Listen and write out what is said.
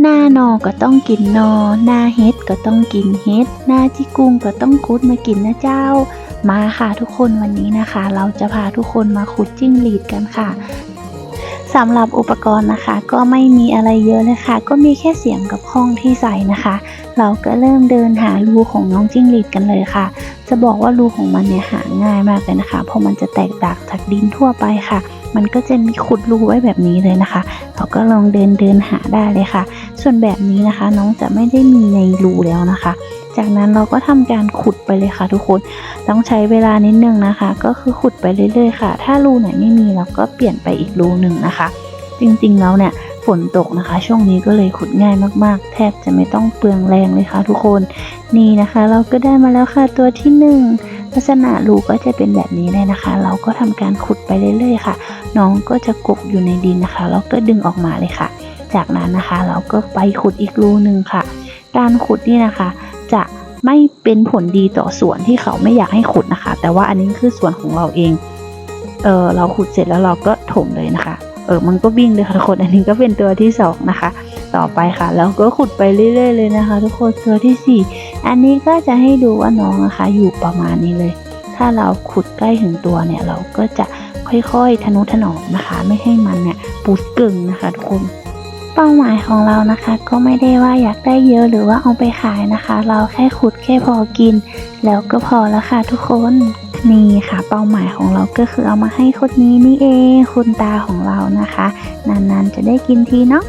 หน้านอก็ต้องกินนอ หน้าเฮ็ดก็ต้องกินเฮ็ด หน้าจิกุ้งก็ต้องคุดมากินนะเจ้า มาค่ะทุกคนวันนี้นะคะ เราจะพาทุกคนมาขุดจิ้งหรีดกันค่ะสำหรับอุปกรณ์นะคะ ก็ไม่มีอะไรเยอะเลยค่ะ ก็มีแค่เสียงกับข้องที่ใส่นะคะ เราก็เริ่มเดินหารูของน้องจิ้งหรีดกันเลยค่ะ จะบอกว่ารูของมันเนี่ยหาง่ายมากเลยนะคะ เพราะมันจะแตกต่างจากดินทั่วไปค่ะ มันก็จะมีขุดรูไว้แบบนี้เลยนะคะ เราก็ลองเดินเดินหาได้เลยค่ะ ส่วนแบบนี้นะคะ น้องจะไม่ได้มีในรูแล้วนะคะ จากนั้นเราก็ทำการขุดไปเลยค่ะ ทุกคน ต้องใช้เวลานิดนึงนะคะ ก็คือขุดไปเรื่อยๆค่ะ ถ้ารูไหนไม่มีเราก็เปลี่ยนไปอีกรูหนึ่งนะคะ จริงๆแล้วเนี่ยฝนตกนะคะ ช่วงนี้ก็เลยขุดง่ายมาก ๆ แทบจะไม่ต้องเปลืองแรงเลยค่ะ ทุกคน นี่นะคะ เราก็ได้มาแล้วค่ะตัวที่หนึ่ง ลักษณะรูก็จะเป็นแบบนี้เลยนะคะ เราก็ทำการขุดไปเรื่อยๆค่ะ น้องก็จะกบอยู่ในดินนะคะ แล้วก็ดึงออกมาเลยค่ะ จากนั้นนะคะ เราก็ไปขุดอีกรูหนึ่งค่ะ การขุดนี่นะคะ จะไม่เป็นผลดีต่อสวนที่เขาไม่อยากให้ขุดนะคะ แต่ว่าอันนี้คือสวนของเราเอง เออเราขุดเสร็จแล้วเราก็ถมเลยนะคะ เออมันก็วิ่งเลยค่ะทุกคนอันนี้ก็เป็นตัวที่สองนะคะ ต่อไปค่ะ แล้วก็ขุดไปเรื่อย ๆ เลยนะคะ ทุกคนตัวที่สี่ อันนี้ก็จะให้ดูว่าน้องนะคะอยู่ประมาณนี้เลย ถ้าเราขุดใกล้ถึงตัวเนี่ยเราก็จะค่อยๆทนุถนอมนะคะ ไม่ให้มันเนี่ยปูดกึ่งนะคะทุกคนเป้าหมายของเรานะคะ ก็ไม่ได้ว่าอยากได้เยอะหรือว่าเอาไปขายนะคะ เราแค่ขุดแค่พอกิน แล้วก็พอแล้วค่ะทุกคนนี่ค่ะ เป้าหมายของเราก็คือเอามาให้คนนี้นี่เองคุณตาของเรานะคะ นานๆจะได้กินทีเนาะ